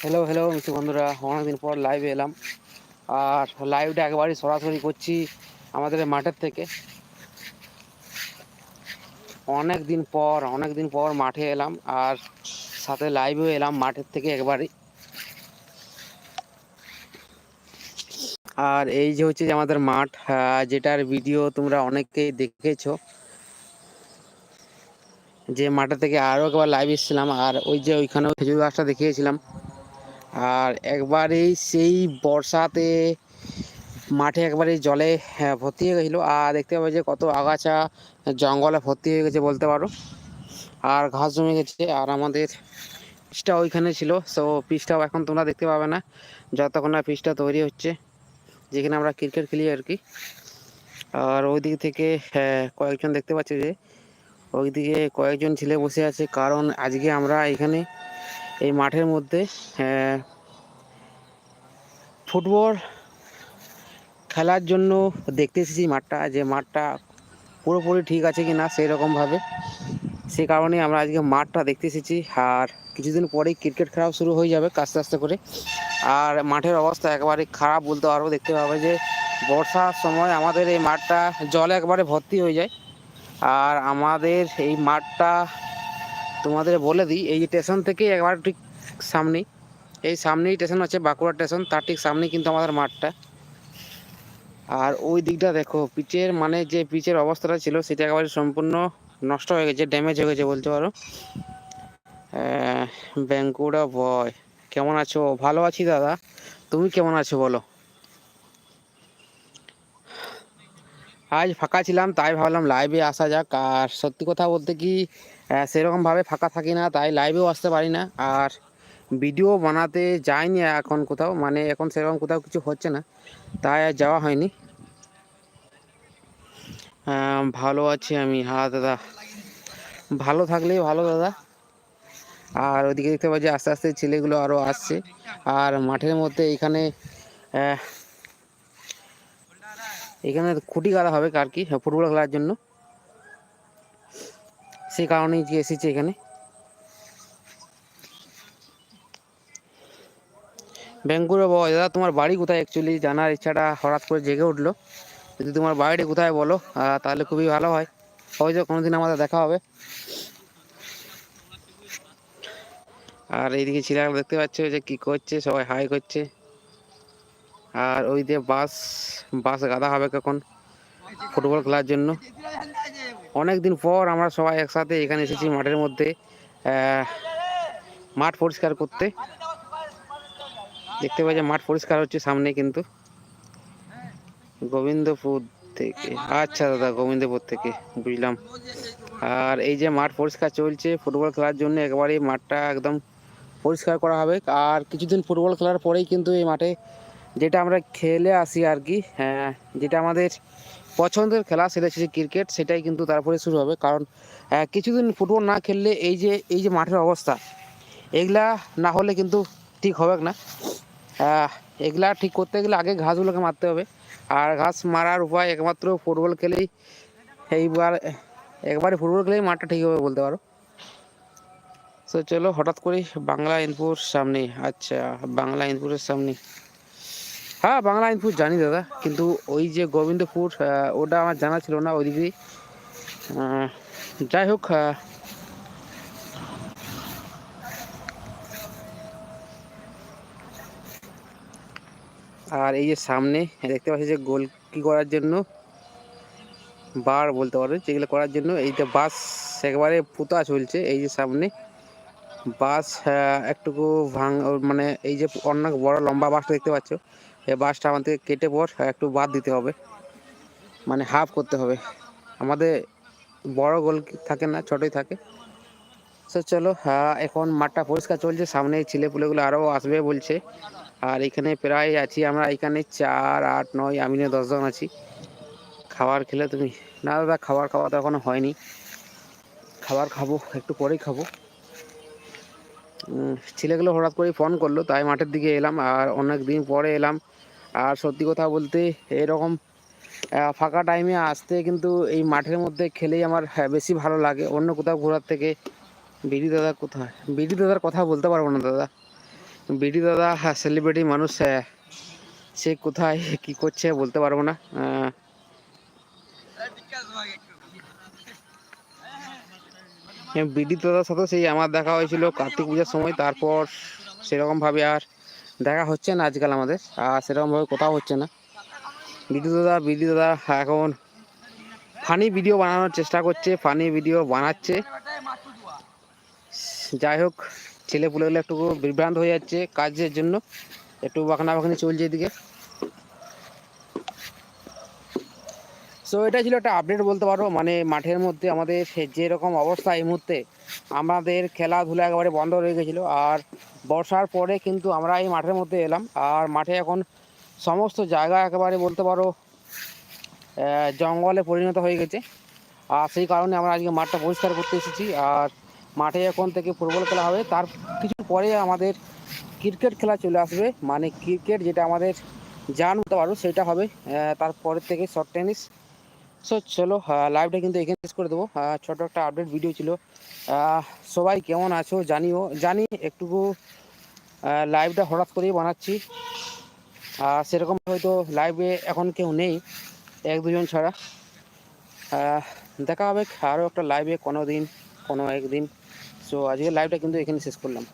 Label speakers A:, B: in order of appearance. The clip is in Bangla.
A: হ্যালো হ্যালো মিষ্টি বন্ধুরা। অনেকদিন পর লাইভে এলাম। আর লাইভটা একেবারেই সরাসরি করছি আমাদের মাঠের থেকে। অনেক দিন পর অনেক দিন পর মাঠে এলাম আর সাথে লাইভেও এলাম মাঠের থেকে একবারই। আর এই যে হচ্ছে যে আমাদের মাঠ যেটার ভিডিও তোমরা অনেকেই দেখেছ। যে মাঠের থেকে আরও একবার লাইভ এসেছিলাম আর ওই যে ওইখানে খেজুর গাছটা দেখিয়েছিলাম। আর একবারেই সেই বর্ষাতে মাঠে একবারে জলে হ্যাঁ, ভর্তি হয়ে গেছিল। আর দেখতে পাবে যে কত আগাছা জঙ্গলে ভর্তি হয়ে গেছে বলতে পারো। আর ঘাস জমে গেছে আর আমাদের পিচটা ওইখানে ছিল। সো পিচটাও এখন তোমরা দেখতে পাবে না। যতক্ষণ না পিচটা তৈরি হচ্ছে যেখানে আমরা ক্রিকেট খেলি আর কি। আর ওই দিক থেকে হ্যাঁ, কয়েকজন দেখতে পাচ্ছি যে ওইদিকে কয়েকজন ছেলে বসে আছে। কারণ আজকে আমরা এখানে এই মাঠের মধ্যে ফুটবল খেলার জন্য দেখতে এসেছি মাঠটা, যে মাঠটা পুরোপুরি ঠিক আছে কি না সেই রকমভাবে সেই কারণে আমরা আজকে মাঠটা দেখতে এসেছি, আর কিছুদিন পরেই ক্রিকেট খেলাও শুরু হয়ে যাবে আস্তে আস্তে করে। আর মাঠের অবস্থা একেবারে খারাপ বলতে পারব দেখতে পাবে যে, বর্ষার সময় আমাদের এই মাঠটা জলে একবারে ভর্তি হয়ে যায়। আর আমাদের এই মাঠটা তোমাদের বলে দিই, এই স্টেশন থেকে একবার ঠিক সামনেই, এই সামনেই স্টেশন আছে, বাঁকুড়া স্টেশন তার ঠিক সামনেই কিন্তু আমাদের মাঠটা। আর ওই দিকটা দেখো, পিচের মানে যে পিচের অবস্থাটা ছিল, সেটা একেবারে সম্পূর্ণ নষ্ট হয়ে গেছে ড্যামেজ হয়ে গেছে বলতে পারো। বাঁকুড়া বয় কেমন আছো? ভালো আছি দাদা, তুমি কেমন আছো বলো? আজ ফাঁকা ছিলাম, তাই ভাবলাম লাইভে আসা যাক, আর সত্যি কথা বলতে কি সেরকমভাবে ফাঁকা থাকি না, তাই লাইভেও আসতে পারি না। আর ভিডিও বানাতে যাইনি এখন কোথাও মানে এখন সেরকম কোথাও কিছু হচ্ছে না, তাই আর যাওয়া হয়নি। ভালো আছি আমি। হ্যাঁ দাদা। ভালো থাকলেই ভালো, দাদা। আর ওইদিকে দেখতে পাচ্ছি আস্তে আস্তে ছেলেগুলো আরও আসছে। আর মাঠের মধ্যে এখানে এখানে খুঁটি গাড়া হবে কার কি ফুটবল খেলার জন্য। সেই কারণেই যে এসেছি এখানে। বেঙ্গুরে বয় দাদা, তোমার বাড়ি কোথায় অ্যাকচুয়ালি জানার ইচ্ছাটা হঠাৎ করে জেগে উঠল। যদি তোমার বাড়িটি কোথায় বলো তাহলে খুবই ভালো হয়। হয়তো কোনোদিন আমাদের দেখা হবে। আর এইদিকে ছেলেরা দেখতে পাচ্ছ যে কি করছে, সবাই হাই করছে। আর ওই দিয়ে বাস বাস গাদা হবে কখন? ফুটবল খেলার জন্য। অনেক দিন পর আমরা সবাই একসাথে এখানে এসেছি মাঠের মধ্যে মাঠ পরিষ্কার করতে। দেখতে যে মাঠ পরিষ্কার হচ্ছে সামনে কিন্তু। গোবিন্দপুর থেকে। আচ্ছা দাদা, গোবিন্দপুর থেকে, বুঝলাম। আর এই যে মাঠ পরিষ্কার চলছে, ফুটবল খেলার জন্য একবারে মাঠটা একদম পরিষ্কার করা হবে। আর কিছুদিন ফুটবল খেলার পরেই কিন্তু এই মাঠে যেটা আমরা খেলে আসি আর কি হ্যাঁ যেটা আমাদের পছন্দের খেলা সেটা হচ্ছে ক্রিকেট, সেটাই কিন্তু তারপরে শুরু হবে। কারণ কিছুদিন ফুটবল না খেললে এই যে এই যে মাঠের অবস্থা, এগুলা না হলে কিন্তু ঠিক হবে না। এগুলা ঠিক করতে গেলে আগে ঘাসগুলোকে মারতে হবে। আর ঘাস মারার উপায় একমাত্র ফুটবল খেলেই এইবার, একবারে ফুটবল খেলেই মাঠটা ঠিক হবে বলতে পারো। তো চলো, হঠাৎ করে বাংলা ইনপুর সামনে। আচ্ছা বাংলা ইনপুরের সামনে। হ্যাঁ বাংলা ইনপুর জানি দাদা, কিন্তু ওই যে গোবিন্দপুর ওটা আমার জানা ছিল না ওইদিকে। যাই হোক আর এই যে সামনে দেখতে পাচ্ছি যে গোল কি করার জন্য, বার বলতে পারো যেগুলো করার জন্য এইটা বাস একেবারে পুতা চলছে এই যে সামনে। বাস একটুকু ভাঙ মানে এই যে অনেক বড় লম্বা বাসটা দেখতে পাচ্ছ এই বাসটা আমাদের কেটে পর একটু বাদ দিতে হবে। মানে হাফ করতে হবে। আমাদের বড় গোল থাকে না, ছোটই থাকে। তো চলো হ্যাঁ এখন মাঠটা পরিষ্কার চলছে। সামনে ছেলেপুলেগুলো আরও আসবে বলছে। আর এখানে প্রায় আছি আমরা। এখানে চার, আট, নয়, আমি নিয়ে দশজন আছি। খাবার খেলে তুমি, না দাদা, খাবার খাওয়া তো এখনও হয়নি। খাবার খাব, একটু পরেই খাব। ছেলেগুলো হঠাৎ করে ফোন করল, তাই মাঠের দিকে এলাম। আর অনেক দিন পরে এলাম। আর সত্যি কথা বলতে এরকম ফাঁকা টাইমে আসতে কিন্তু এই মাঠের মধ্যে খেলেই আমার হ্যাঁ, বেশি ভালো লাগে। অন্য কোথাও ঘোরার থেকে বিডি দাদা কোথায় বিডি দাদার কথা বলতে পারব না দাদা। বিডি দাদা সেলিব্রিটি মানুষ আহ, সে কোথায় কি করছে বলতে পারব না। বিডি দাদার সাথে সেই আমার দেখা হয়েছিল কার্তিক পূজার সময় তারপর সেরকমভাবে আর দেখা হচ্ছে না আজকাল আমাদের। আর সেরকমভাবে কোথাও হচ্ছে না। বিদ্যুৎ দাদা বিদ্যুৎ দাদা, এখন ফানি ভিডিও বানানোর চেষ্টা করছে, ফানি ভিডিও বানাচ্ছে। যাই হোক ছেলে পুলেগুলো একটু বিভ্রান্ত হয়ে যাচ্ছে কাজের জন্য। একটু বাখানা বাখানি চলছে এদিকে। সো এটা ছিল একটা আপডেট বলতে পারো। মানে মাঠের মধ্যে আমাদের যেরকম অবস্থা এই মুহূর্তে, আমাদের খেলাধুলা একেবারে বন্ধ হয়ে গেছিল। আর বর্ষার পরে কিন্তু আমরা এই মাঠের মধ্যে এলাম। আর মাঠে এখন সমস্ত জায়গা একেবারে বলতে পারো জঙ্গলে পরিণত হয়ে গেছে। আর সেই কারণে আমরা আজকে মাঠটা পরিষ্কার করতে এসেছি। আর মাঠে এখন থেকে ফুটবল খেলা হবে। তার কিছু পরে আমাদের ক্রিকেট খেলা চলে আসবে। মানে ক্রিকেট যেটা আমাদের জান বলতে পারো, সেটা হবে তারপরের থেকে শর্ট টেনিস সো চলো লাইভটা কিন্তু এখানে শেষ করে দেবো। ছোট একটা আপডেট ভিডিও ছিল। সবাই কেমন আছো জানিও, জানি একটুকু লাইভটা হঠাৎ করেই বানাচ্ছি। আর সেরকম হয়তো লাইভে এখন কেউ নেই, এক দুজন ছাড়া। দেখা হবে আরও একটা লাইভে কোনো দিন, কোনো একদিন। সো আজকের লাইভটা কিন্তু এখানে শেষ করলাম।